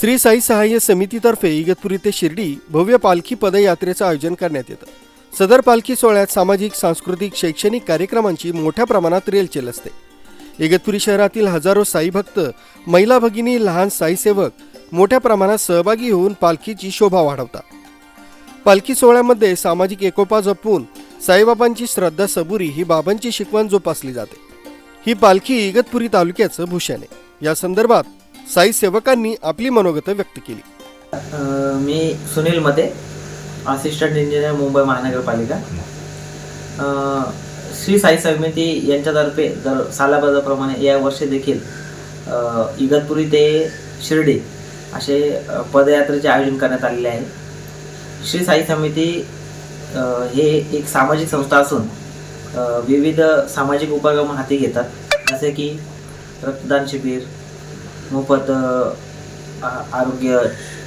श्री साई सहाय्य समितीतर्फे इगतपुरी ते शिर्डी भव्य पालखी पदयात्रेचं आयोजन करण्यात येतं. सदर पालखी सोहळ्यात सामाजिक सांस्कृतिक शैक्षणिक कार्यक्रमांची मोठ्या प्रमाणात रेलचेल असते. इगतपुरी शहरातील हजारो साई भक्त महिला भगिनी लहान साई सेवक मोठ्या प्रमाणात सहभागी होऊन पालखीची शोभा वाढवतात. पालखी सोहळ्यामध्ये सामाजिक एकोपा जपून साईबाबांची श्रद्धा सबुरी ही बाबांची शिकवण जोपासली जाते. ही पालखी इगतपुरी तालुक्याचं भूषण आहे. या संदर्भात साई सेवकांनी आपली मनोगत व्यक्त केली. मी सुनील मते असिस्टंट इंजिनियर मुंबई महानगरपालिका. श्री साई समिती यांच्यातर्फे दर सालाबाजाप्रमाणे या वर्षी देखील इगतपुरी ते शिर्डी असे पदयात्रेचे आयोजन करण्यात आलेले आहे. श्री साई समिती हे एक सामाजिक संस्था असून विविध सामाजिक उपक्रम हाती घेतात. जसे की रक्तदान शिबिर मोफत आ- आरोग्य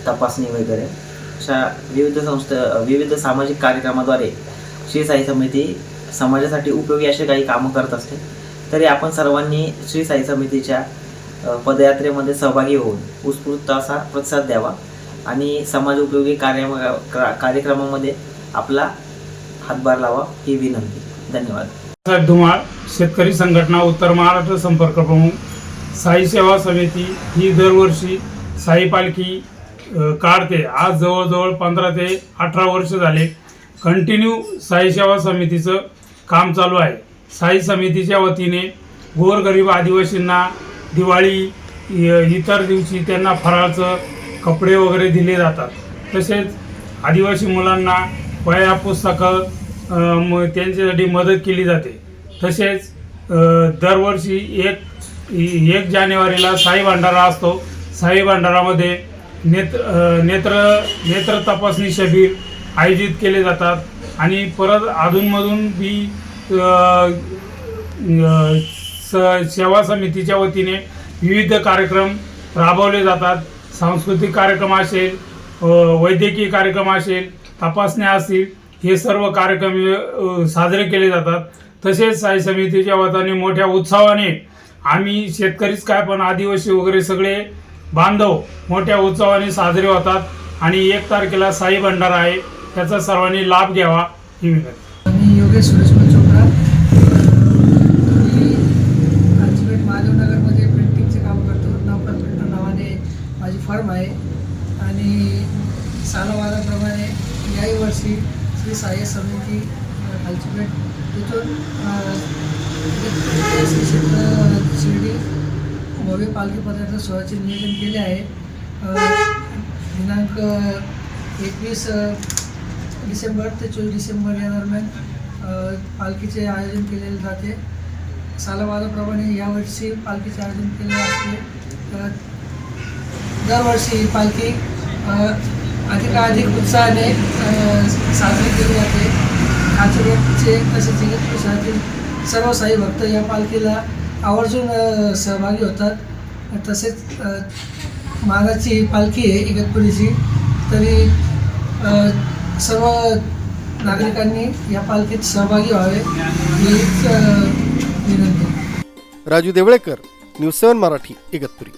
तपासणी वगैरे. अशा विविध संस्था विविध सामाजिक कार्यक्रमाद्वारे श्री साई समिती समाजासाठी उपयोगी असे काही कामं करत असते. तरी आपण सर्वांनी श्री साई समितीच्या पदयात्रेमध्ये सहभागी होऊन उत्स्फूर्त असा प्रतिसाद द्यावा आणि समाज उपयोगी कार्य कार्यक्रमामध्ये आपला हातभार लावा ही विनंती. धन्यवाद. धुमाळ शेतकरी संघटना उत्तर महाराष्ट्र संपर्क प्रमुख. साई सेवा समिती ही दरवर्षी साई पालखी काढते. आज जवळजवळ पंधरा ते अठरा वर्ष झाले कंटिन्यू साई सेवा समितीचं काम चालू आहे. साई समितीच्या वतीने गोरगरीब आदिवासींना दिवाळी इतर दिवशी त्यांना फराळचं कपडे वगैरे दिले जातात. तसेच आदिवासी मुलांना वया पुस्तकं त्यांच्यासाठी मदत केली जाते. तसेच दरवर्षी एक एक जानेवारीला साई भंडारा असतो. साई भंडारामध्ये नेत्र नेत्र नेत्र तपासणी शिबिर आयोजित केले जातात. आणि परत अधूनमधून बी स सेवा समितीच्या वतीने विविध कार्यक्रम राबवले जातात. सांस्कृतिक कार्यक्रम असेल वैद्यकीय कार्यक्रम असेल तपासण्या असतील हे सर्व कार्यक्रम साजरे केले जातात. तसेच साई समितीच्या वतीने मोठ्या उत्साहाने आम्ही शेतकरीच काय पण आदिवासी वगैरे सगळे बांधव मोठ्या उत्सवाने साजरे होतात. आणि एक तारखेला साई भंडारा आहे. त्याचा सर्वांनी लाभ घ्यावा ही विनंती. मी योगेश सुरेश चोपडा. मी कांचीपेठ प्रिंटिंगचे काम करतो. नवकर प्रिंटर नावाने माझी फर्म आहे. आणि सालावादाप्रमाणे याही वर्षी श्री साई समिती अल्टिमेट तिथून श्री क्षेत्र शिर्डी भव्य पालखी पदार्थ सोहळ्याचे नियोजन केले आहे. दिनांक एकवीस डिसेंबर ते चोवीस डिसेंबर या दरम्यान पालखीचे आयोजन केलेले जाते. सालाबादाप्रमाणे यावर्षी पालखीचे आयोजन केले असते. दरवर्षी ही पालखी अधिकाधिक उत्साहाने साजरी केली जाते. काचेगडचे तसेच इगतपूर शहरातील सर्व साई भक्त या पालखीला आवर्जून सहभागी होतात. तसेच महाराजची ही पालखी आहे इगतपुरीची. तरी सर्व नागरिकांनी या पालखीत सहभागी व्हावे. हीच विनंती राजू देवळेकर न्यूज सेवन मराठी इगतपुरी.